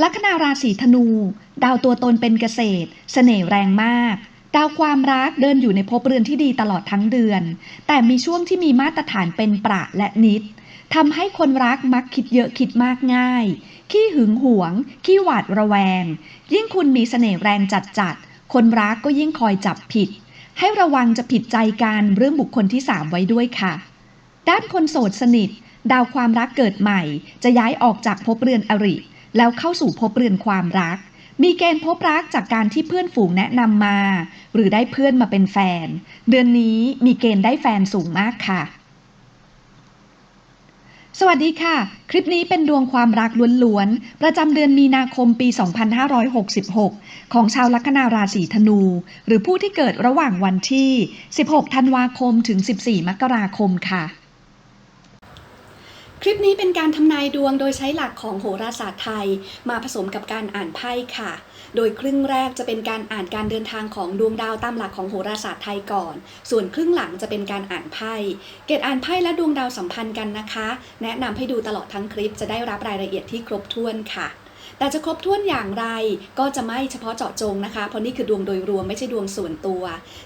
ลัคนาราศีธนู ดาวตัวตนเป็นเกษตร เสน่ห์แรงมาก ดาวความรักเดินอยู่ในภพเรือนที่ดีตลอดทั้งเดือน แต่มีช่วงที่มีมาตรฐานเป็นประและนิดทำให้คนรักมักคิดเยอะคิดมากง่าย ขี้หึงหวง ขี้หวาดระแวง ยิ่งคุณมีเสน่ห์แรงจัดจัด คนรักก็ยิ่งคอยจับผิด ให้ระวังจะผิดใจกันเรื่องบุคคลที่สามไว้ด้วยค่ะ ด้านคนโสดสนิท ดาวความรักเกิดใหม่ จะย้ายออกจากภพเรือนอริ แล้วเข้าสู่ภพเรือนความรัก มีเกณฑ์พบรักจากการที่เพื่อนฝูงแนะนำมา หรือได้เพื่อนมาเป็นแฟน เดือนนี้มีเกณฑ์ได้แฟนสูงมากค่ะ สวัสดีค่ะ คลิปนี้เป็นดวงความรักล้วนๆ ประจำเดือนมีนาคมปี 2566 ของชาวลัคนาราศีธนู หรือผู้ที่เกิดระหว่างวันที่ 16 ธันวาคมถึง 14 มกราคมค่ะ คลิปนี้เป็นการทำนายดวงโดยใช้หลักของโหราศาสตร์ไทย มาผสมกับการอ่านไพ่ค่ะ โดยครึ่งแรกจะเป็นการอ่านการเดินทางของดวงดาวตามหลักของโหราศาสตร์ไทยก่อน ส่วนครึ่งหลังจะเป็นการอ่านไพ่ เกตอ่านไพ่และดวงดาวสัมพันธ์กันนะคะ แนะนำให้ดูตลอดทั้งคลิปจะได้รับรายละเอียดที่ครบถ้วนค่ะ แต่จะครบถ้วนอย่างไรก็จะไม่เฉพาะเจาะจงนะคะ เพราะนี่คือดวงโดยรวมไม่ใช่ดวงส่วนตัว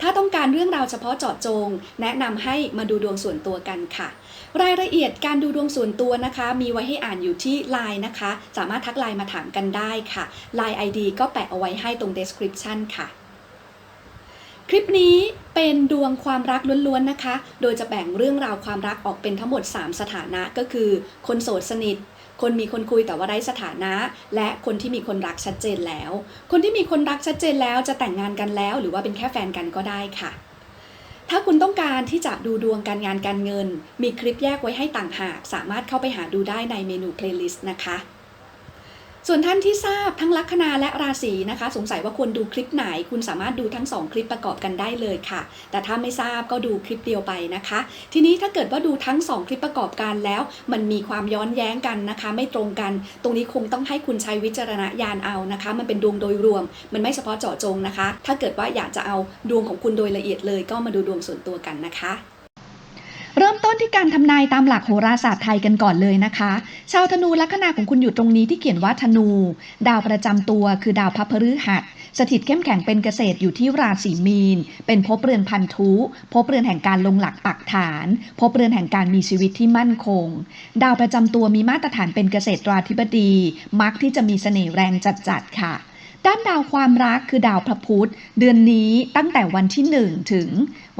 ถ้าต้องการเรื่องราวเฉพาะเจาะจง แนะนำให้มาดูดวงส่วนตัวกันค่ะ รายละเอียดการดูดวงส่วนตัวนะคะ มีไว้ให้อ่านอยู่ที่ Line นะคะ สามารถทักไลน์มาถามกันได้ค่ะ Line ID ก็แปะเอาไว้ให้ตรง description ค่ะคลิปนี้เป็นดวงความรักล้วนๆนะคะ โดยจะแบ่งเรื่องราวความรักออกเป็นทั้งหมด 3 สถานะก็คือ คนโสดสนิท คนมีคนคุยแต่ว่าไร้สถานะ และคนที่มีคนรักชัดเจนแล้ว คนที่มีคนรักชัดเจนแล้วจะแต่งงานกันแล้ว หรือว่าเป็นแค่แฟนกันก็ได้ค่ะ ถ้าคุณต้องการที่จะดูดวงการงานการเงิน มีคลิปแยกไว้ให้ต่างหาก สามารถเข้าไปหาดูได้ในเมนูเพลย์ลิสต์นะคะ ส่วนท่านที่ทราบทั้งลัคนาและราศีนะคะ สงสัยว่าควรดูคลิปไหน คุณสามารถดูทั้ง 2 คลิปประกอบกันได้เลยค่ะ แต่ถ้าไม่ทราบก็ดูคลิปเดียวไปนะคะ ทีนี้ถ้าเกิดว่าดูทั้ง 2 คลิปประกอบกันแล้ว มันมีความย้อนแย้งกันนะคะ ไม่ตรงกัน ตรงนี้คงต้องให้คุณใช้วิจารณญาณเอานะคะ มันเป็นดวงโดยรวม มันไม่เฉพาะเจาะจงนะคะ ถ้าเกิดว่าอยากจะเอาดวงของคุณโดยละเอียดเลย ก็มาดูดวงส่วนตัวกันนะคะ เริ่มต้นที่การทำนายตามหลักโหราศาสตร์ไทยกันก่อนเลยนะคะ ชาวธนูลัคนาของคุณอยู่ตรงนี้ที่เขียนว่าธนู ดาวประจำตัวคือดาวพระพฤหัสสถิตเข้มแข็งเป็นเกษตรอยู่ที่ราศีมีน เป็นภพเรือนพันธุภพเรือนแห่งการลงหลักปักฐานภพเรือนแห่งการมีชีวิตที่มั่นคง ดาวประจำตัวมีมาตรฐานเป็นเกษตราธิบดีมักที่จะมีเสน่ห์แรงจัดๆค่ะด้านดาวความรักคือดาวพระพุธเดือนนี้ตั้งแต่วันที่ 1 ถึง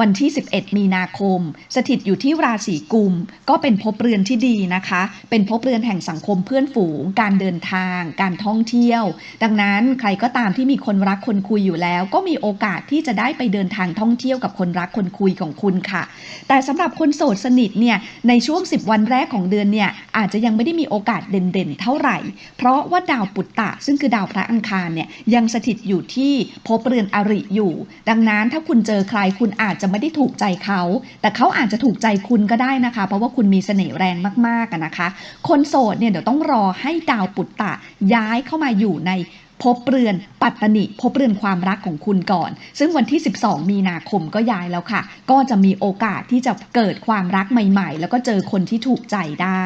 วันที่ 11 มีนาคม สถิตอยู่ที่ราศีกุม ก็เป็นภพเรือนที่ดีนะคะ เป็นภพเรือนแห่งสังคมเพื่อนฝูง การเดินทาง การท่องเที่ยว ดังนั้นใครก็ตามที่มีคนรักคนคุยอยู่แล้ว ก็มีโอกาสที่จะได้ไปเดินทางท่องเที่ยวกับคนรักคนคุยของคุณค่ะ แต่สำหรับคนโสดสนิทเนี่ยในช่วง 10 วันแรกของเดือนเนี่ยอาจจะยังไม่ได้มีโอกาสเด่นๆ เท่าไหร่ เพราะว่าดาวปุตตะ ซึ่งคือดาวพระอังคารเนี่ยยังสถิตอยู่ที่ภพเรือนอริอยู่ ดังนั้นถ้าคุณเจอใครคุณอาจจะไม่ได้ถูกใจเขา แต่เขาอาจจะถูกใจคุณก็ได้นะคะ เพราะว่าคุณมีเสน่ห์แรงมากๆนะคะ คนโสดเนี่ยเดี๋ยวต้องรอให้ดาวปุตตะย้ายเข้ามาอยู่ใน ภพเรือนปัตตนิภพเรือนความรักของคุณก่อน ซึ่งวันที่ 12 มีนาคมก็ย้ายแล้วค่ะ ก็จะมีโอกาสที่จะเกิดความรักใหม่ ๆ แล้วก็เจอคนที่ถูกใจได้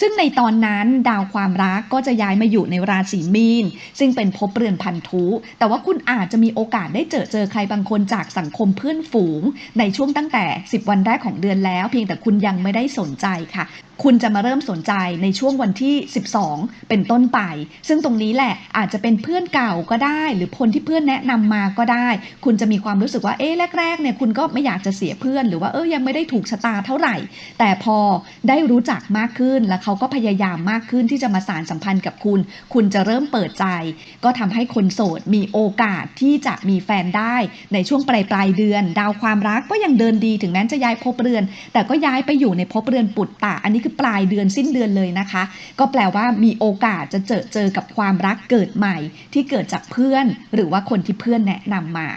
ซึ่งในตอนนั้นดาวความรักก็จะย้ายมาอยู่ในราศีมีน ซึ่งเป็นภพเรือนพันธุ แต่ว่าคุณอาจจะมีโอกาสได้เจอเจอใครบางคนจากสังคมเพื่อนฝูง ในช่วงตั้งแต่ 10 วันแรกของเดือนแล้ว เพียงแต่คุณยังไม่ได้สนใจค่ะคุณจะมาเริ่มสนใจในช่วงวันที่ 12 เป็นต้นไป ซึ่งตรงนี้แหละอาจจะเป็นพื่อนเก่าก็ได้ หรือคนที่เพื่อนแนะนำมาก็ได้ คุณจะมีความรู้สึกว่าเอ๊ะแรกๆเนี่ยคุณก็ไม่อยากจะเสียเพื่อน หรือว่าเออยังไม่ได้ถูกชะตาเท่าไหร่ แต่พอได้รู้จักมากขึ้นแล้วเขาก็พยายามมากขึ้นที่จะมาสานสัมพันธ์กับคุณ คุณจะเริ่มเปิดใจ ก็ทำให้คนโสดมีโอกาสที่จะมีแฟนได้ในช่วงปลายปลายเดือน ดาวความรักก็ยังเดินดีถึงแม้จะย้ายภพเรือน แต่ก็ย้ายไปอยู่ในภพเรือนปุตตะอันนี้คือปลายเดือนสิ้นเดือนเลยนะคะ ก็แปลว่ามีโอกาสจะเจอเจอกับความรักเกิดใหม่ที่เกิดจากเพื่อน หรือว่าคนที่เพื่อนแนะนำมา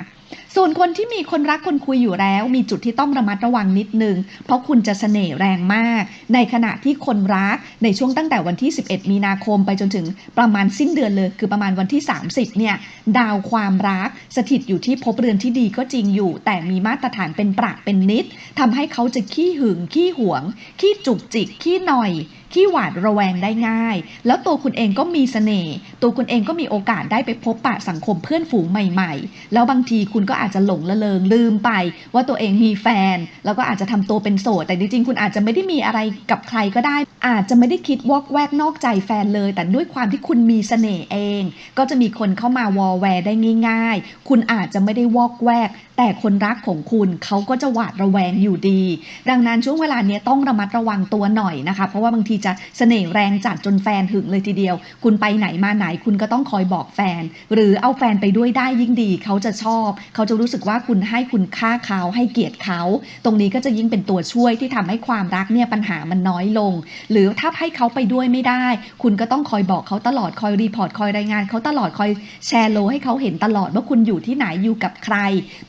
ส่วนคนที่มีคนรักคนคุยอยู่แล้ว มีจุดที่ต้องระมัดระวังนิดนึง เพราะคุณจะเสน่ห์แรงมาก ในขณะที่คนรักในช่วงตั้งแต่วันที่ 11 มีนาคมไปจนถึงประมาณสิ้นเดือนเลย คือประมาณวันที่ 30 เนี่ย ดาวความรักสถิตอยู่ที่ภพเรือนที่ดีก็จริงอยู่ แต่มีมาตรฐานเป็นประเป็นนิดทำให้เขาจะขี้หึงขี้หวง ขี้จุกจิกขี้หน่อยขี้หวาดระแวงได้ง่าย แล้วตัวคุณเองก็มีเสน่ห์ ตัวคุณเองก็มีโอกาสได้ไปพบปะสังคมเพื่อนฝูงใหม่ ๆ แล้วบางทีคุณก็อาจจะหลงละเลงลืมไป ว่าตัวเองมีแฟน แล้วก็อาจจะทำตัวเป็นโสดแต่จริงๆคุณอาจจะไม่ได้มีอะไรกับใครก็ได้ อาจจะไม่ได้คิดวอกแวกนอกใจแฟนเลย แต่ด้วยความที่คุณมีเสน่ห์เอง ก็จะมีคนเข้ามาวอลแวร์ได้ง่าย ๆ คุณอาจจะไม่ได้วอกแวก แต่คนรักของคุณเขาก็จะหวาดระแวงอยู่ดี ดังนั้นช่วงเวลาเนี้ยต้องระมัดระวังตัวหน่อยนะคะ เพราะว่าบางทีจะเสน่ห์แรงจัดจนแฟนหึงเลยทีเดียว คุณไปไหนมาไหนคุณก็ต้องคอยบอกแฟน หรือเอาแฟนไปด้วยได้ยิ่งดี เขาจะชอบ เขาจะรู้สึกว่าคุณให้คุณค่าเขาให้เกียรติเขา ตรงนี้ก็จะยิ่งเป็นตัวช่วยที่ทำให้ความรักเนี่ยปัญหามันน้อยลง หรือถ้าให้เขาไปด้วยไม่ได้ คุณก็ต้องคอยบอกเขาตลอดคอยรีพอร์ตคอยรายงานเขาตลอดคอยแชร์โลให้เขาเห็นตลอดว่าคุณอยู่ที่ไหนอยู่กับใคร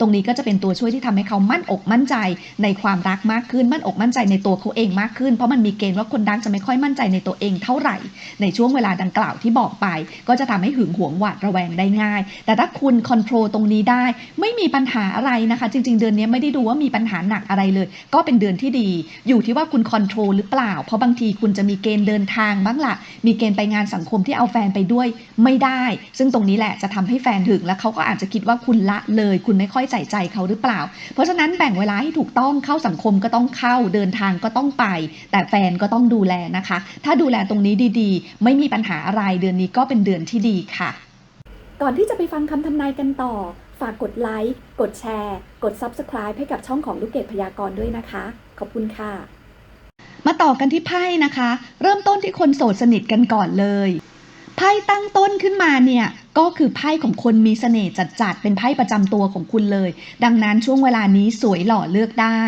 ตรงนี้ก็จะเป็นตัวช่วยที่ทำให้เขามั่นอกมั่นใจในความรักมากขึ้นมั่นอกมั่นใจในตัวเขาเองมากขึ้น เพราะมันมีเกณฑ์ว่าคนรักจะไม่ค่อยมั่นใจในตัวเองเท่าไหร่ ในช่วงเวลาดังกล่าวที่บอกไปก็จะทำให้หึงหวงหวาดระแวงได้ง่าย แต่ถ้าคุณคอนโทรลตรงนี้ได้ ไม่มีปัญหาอะไรนะคะ จริง ๆ เดือนนี้ไม่ได้ดูว่ามีปัญหาหนักอะไรเลย ก็เป็นเดือนที่ดี อยู่ที่ว่าคุณคอนโทรลหรือเปล่า เพราะบางทีคุณจะมีเกณฑ์เดินทางบ้างล่ะ มีเกณฑ์ไปงานสังคมที่เอาแฟนไปด้วยไม่ได้ ซึ่งตรงนี้แหละจะทำให้แฟนถึงและเขาก็อาจจะคิดว่าคุณละเลย คุณไม่ค่อยใส่ใจเขาหรือเปล่า เพราะฉะนั้นแบ่งเวลาให้ถูกต้องเข้าสังคมก็ต้องเข้าเดินทางก็ต้องไป แต่แฟนก็ต้องดูแลนะคะ ถ้าดูแลตรงนี้ดีๆ ไม่มีปัญหาอะไรเดือนนี้ก็เป็นเดือนที่ดีค่ะ ก่อนที่จะไปฟังคำทำนายกันต่อ ฝากกดไลค์กดแชร์ กด Subscribe ให้กับช่องของลูกเกดพยากรณ์ด้วยนะคะ ขอบคุณค่ะ มาต่อกันที่ไพ่นะคะ เริ่มต้นที่คนโสดสนิทกันก่อนเลยไพ่ตั้งต้นขึ้นมาเนี่ยก็คือไพ่ของคนมีเสน่ห์จัดๆเป็นไพ่ประจำตัวของคุณเลย ดังนั้นช่วงเวลานี้สวยหล่อเลือกได้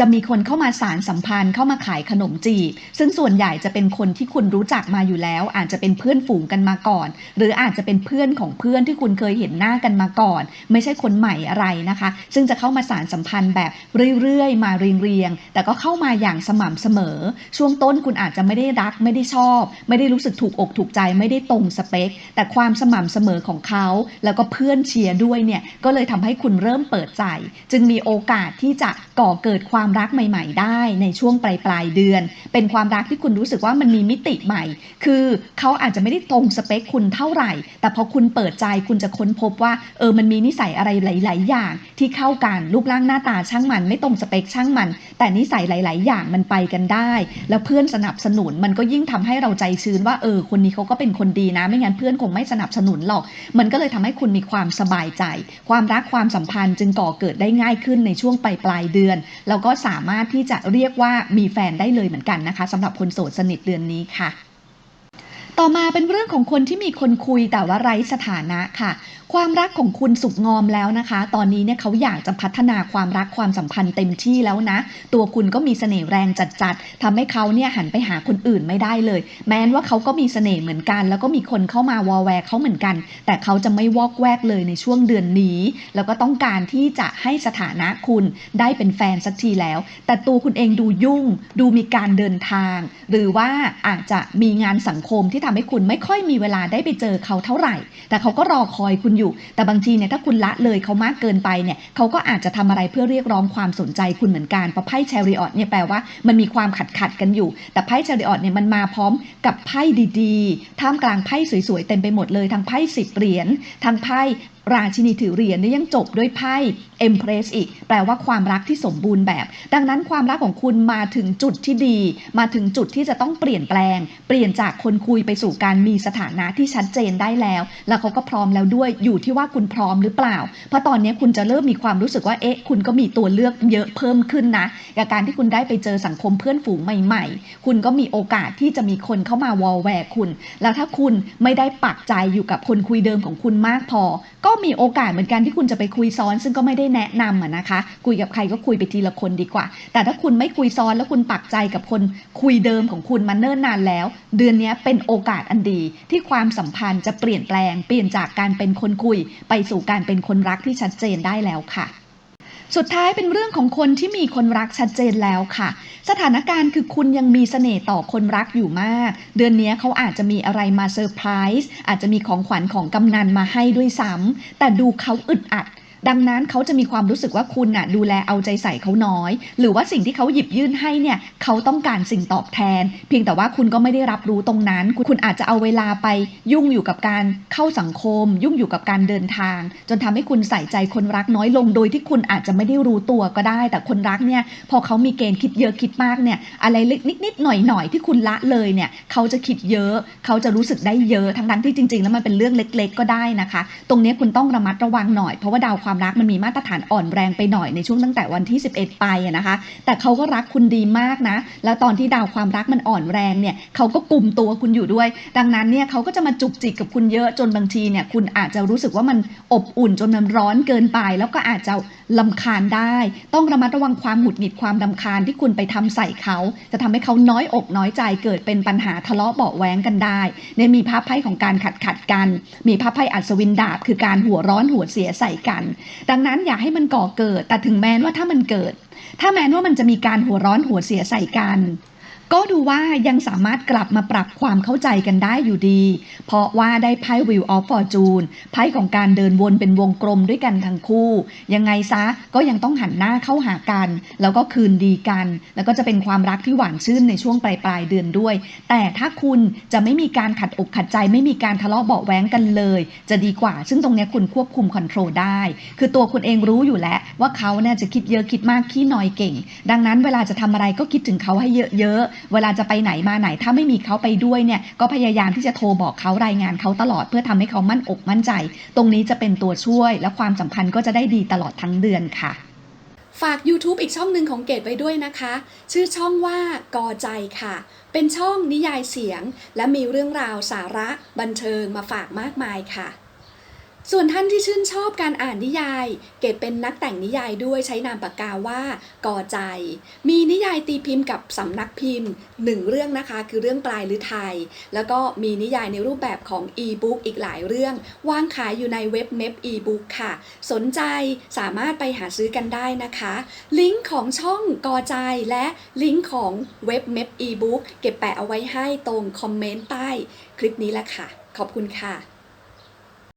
จะมีคนเข้ามาสารสัมพันธ์เข้ามาขายขนมจีบ ซึ่งส่วนใหญ่จะเป็นคนที่คุณรู้จักมาอยู่แล้ว อาจจะเป็นเพื่อนฝูงกันมาก่อน หรืออาจจะเป็นเพื่อนของเพื่อนที่คุณเคยเห็นหน้ากันมาก่อน ไม่ใช่คนใหม่อะไรนะคะ ซึ่งจะเข้ามาสารสัมพันธ์แบบเรื่อยๆ มาเรียงๆแต่ก็เข้ามาอย่างสม่ำเสมอ ช่วงต้นคุณอาจจะไม่ได้รักไม่ได้ชอบ ไม่ได้รู้สึกถูกอกถูกใจไม่ได้ตรงสเปค แต่ความสม่ำเสมอของเขาแล้วก็เพื่อนเชียร์ด้วยเนี่ยก็เลยทำให้คุณเริ่มเปิดใจ จึงมีโอกาสที่จะก่อเกิดความรักใหม่ ๆ ได้ในช่วงปลายปลายเดือน เป็นความรักที่คุณรู้สึกว่ามันมีมิติใหม่ คือเขาอาจจะไม่ได้ตรงสเปคคุณเท่าไหร่ แต่พอคุณเปิดใจคุณจะค้นพบว่าเออมันมีนิสัยอะไรหลาย ๆ อย่างที่เข้ากันรูปร่างหน้าตาช่างมันไม่ตรงสเปคช่างมัน แต่นิสัยหลาย ๆ อย่างมันไปกันได้ แล้วเพื่อนสนับสนุนมันก็ยิ่งทำให้เราใจชื้นว่าเออคนนี้เขาก็เป็นคนดีนะ ไม่งั้นเพื่อนคงไม่สนับสนุนหรอก มันก็เลยทำให้คุณมีความสบายใจ ความรักความสัมพันธ์จึงก่อเกิดได้ง่ายขึ้นในช่วงปลายปลายเดือน แล้วก็สามารถที่จะเรียกว่ามีแฟนได้เลยเหมือนกันนะคะสำหรับคนโสดสนิทเดือนนี้ค่ะ ต่อมาเป็นเรื่องของคนที่มีคนคุยแต่ว่าไร้สถานะค่ะ ความรักของคุณสุกงอมแล้วนะคะ ตอนนี้เนี่ยเขาอยากจะพัฒนาความรักความสัมพันธ์เต็มที่แล้วนะ ตัวคุณก็มีเสน่ห์แรงจัดๆทำให้เขาเนี่ยหันไปหาคนอื่นไม่ได้เลย แม้นว่าเขาก็มีเสน่ห์เหมือนกัน แล้วก็มีคนเข้ามาวอลแวร์เขาเหมือนกัน แต่เขาจะไม่วอกแวกเลยในช่วงเดือนนี้ แล้วก็ต้องการที่จะให้สถานะคุณได้เป็นแฟนสักทีแล้ว แต่ตัวคุณเองดูยุ่ง ดูมีการเดินทาง หรือว่าอาจจะมีงานสังคมที่ทำให้คุณไม่ค่อยมีเวลาได้ไปเจอเขาเท่าไหร่ แต่เขาก็รอคอยคุณอยู่ แต่บางทีเนี่ยถ้าคุณละเลยเขามากเกินไปเนี่ยเขาก็อาจจะทำอะไรเพื่อเรียกร้องความสนใจคุณเหมือนกันเพราะไพ่แชริออตเนี่ยแปลว่ามันมีความขัดขัดกันอยู่ แต่ไพ่แชริออตเนี่ยมันมาพร้อมกับไพ่ดีๆ ท่ามกลางไพ่สวยๆเต็มไปหมดเลยทั้งไพ่สิบเหรียญทั้งไพ่ราชินีถือเหรียญนี่ยังจบด้วยไพ่ Empress อีก แปลว่าความรักที่สมบูรณ์แบบ ดังนั้นความรักของคุณมาถึงจุดที่ดี มาถึงจุดที่จะต้องเปลี่ยนแปลง เปลี่ยนจากคนคุยไปสู่การมีสถานะที่ชัดเจนได้แล้ว แล้วเขาก็พร้อมแล้วด้วยอยู่ที่ว่าคุณพร้อมหรือเปล่า เพราะตอนนี้คุณจะเริ่มมีความรู้สึกว่าเอ๊ะคุณก็มีตัวเลือกเยอะเพิ่มขึ้นนะกับการที่คุณได้ไปเจอสังคมเพื่อนฝูงใหม่ ๆ คุณก็มีโอกาสที่จะมีคนเข้ามาวอลแวร์คุณ แล้วถ้าคุณไม่ได้ปักใจอยู่กับคนคุยเดิมของคุณมากพอก็็มีโอกาสเหมือนกันที่คุณจะไปคุยซ้อน ซึ่งก็ไม่ได้แนะนำะนะคะ คุยกับใครก็คุยไปทีละคนดีกว่า แต่ถ้าคุณไม่คุยซ้อนแล้วคุณปักใจกับคนคุยเดิมของคุณมาเนิ่นนานแล้ว เดือนนี้เป็นโอกาสอันดีที่ความสัมพันธ์จะเปลี่ยนแปลง เปลี่ยนจากการเป็นคนคุย ไปสู่การเป็นคนรักที่ชัดเจนได้แล้วค่ะสุดท้ายเป็นเรื่องของคนที่มีคนรักชัดเจนแล้วค่ะ สถานการณ์คือคุณยังมีเสน่ห์ต่อคนรักอยู่มาก เดือนนี้เขาอาจจะมีอะไรมาเซอร์ไพรส์อาจจะมีของขวัญของกำนันมาให้ด้วยซ้ำแต่ดูเขาอึดอัด ดังนั้นเขาจะมีความรู้สึกว่าคุณน่ะดูแลเอาใจใส่เขาน้อย หรือว่าสิ่งที่เขาหยิบยื่นให้เนี่ยเขาต้องการสิ่งตอบแทน เพียงแต่ว่าคุณก็ไม่ได้รับรู้ตรงนั้น คุณอาจจะเอาเวลาไปยุ่งอยู่กับการเข้าสังคม ยุ่งอยู่กับการเดินทาง จนทำให้คุณใส่ใจคนรักน้อยลงโดยที่คุณอาจจะไม่ได้รู้ตัวก็ได้ แต่คนรักเนี่ยพอเขามีเกณฑ์คิดเยอะคิดมากเนี่ยอะไรเล็กนิดๆหน่อยๆที่คุณละเลยเนี่ยเขาจะคิดเยอะ เขาจะรู้สึกได้เยอะทั้งๆที่จริง ๆ แล้วมันเป็นเรื่องเล็ก ๆ ก็ได้นะคะ ตรงนี้คุณต้องระมัดระวังหน่อยเพราะว่าดาวความความรักมันมีมาตรฐานอ่อนแรงไปหน่อยในช่วงตั้งแต่วันที่ 11 ไปอะนะคะ แต่เขาก็รักคุณดีมากนะ แล้วตอนที่ดาวความรักมันอ่อนแรงเนี่ยเขาก็กลุ่มตัวคุณอยู่ด้วย ดังนั้นเนี่ยเขาก็จะมาจุกจิกกับคุณเยอะจนบางทีเนี่ยคุณอาจจะรู้สึกว่ามันอบอุ่นจนมันร้อนเกินไป แล้วก็อาจจะลำคาญได้ ต้องระมัดระวังความหงุดหงิดความลำคาญที่คุณไปทำใส่เขาจะทำให้เขาน้อยอกน้อยใจเกิดเป็นปัญหาทะเลาะเบาะแว้งกันได้เนี่ยมีภาพไพ่ของการขัดขัดกัน มีภาพไพ่อัศวินดาบคือการหัวร้อนหัวเสียใส่กันดังนั้นอย่าให้มันก่อเกิด แต่ถึงแม้ว่าถ้ามันเกิด ถ้าแม้ว่ามันจะมีการหัวร้อนหัวเสียใส่กัน ก็ดูว่ายังสามารถกลับมาปรับความเข้าใจกันได้อยู่ดี เพราะว่าได้ไพ่ Wheel of Fortune ไพ่ของการเดินวนเป็นวงกลมด้วยกันทั้งคู่ ยังไงซะก็ยังต้องหันหน้าเข้าหากัน แล้วก็คืนดีกัน แล้วก็จะเป็นความรักที่หวานชื่นในช่วงปลายปลายเดือนด้วย แต่ถ้าคุณจะไม่มีการขัดอกขัดใจไม่มีการทะเลาะเบาะแว้งกันเลย จะดีกว่า ซึ่งตรงนี้คุณควบคุมคอนโทรลได้ คือตัวคุณเองรู้อยู่แล้วว่าเขาเนี่ยจะคิดเยอะคิดมากขี้นอยเก่ง ดังนั้นเวลาจะทำอะไรก็คิดถึงเขาให้เยอะๆเวลาจะไปไหนมาไหนถ้าไม่มีเขาไปด้วยเนี่ยก็พยายามที่จะโทรบอกเขารายงานเขาตลอด เพื่อทำให้เขามั่นอกมั่นใจ ตรงนี้จะเป็นตัวช่วย และความสัมพันธ์ก็จะได้ดีตลอดทั้งเดือนค่ะ ฝาก YouTube อีกช่องหนึ่งของเกดไว้ด้วยนะคะ ชื่อช่องว่ากอใจค่ะเป็นช่องนิยายเสียง และมีเรื่องราวสาระบันเทิงมาฝากมากมายค่ะ ส่วนท่านที่ชื่นชอบการอ่านนิยาย เกดเป็นนักแต่งนิยายด้วยใช้นามปากกาว่ากอใจ มีนิยายตีพิมพ์กับสำนักพิมพ์หนึ่งเรื่องนะคะ คือเรื่องปลายหรือไทยแล้วก็มีนิยายในรูปแบบของอีบุ๊กอีกหลายเรื่องวางขายอยู่ในเว็บเม p อีบุ๊กค่ะ สนใจสามารถไปหาซื้อกันได้นะคะ ลิงก์ของช่องกอใจและลิงก์ของเว็บเม p อีบุ๊กเก็บแปะเอาไว้ให้ตรงคอมเมนต์ใต้คลิปนี้แหละค่ะ ขอบคุณค่ะ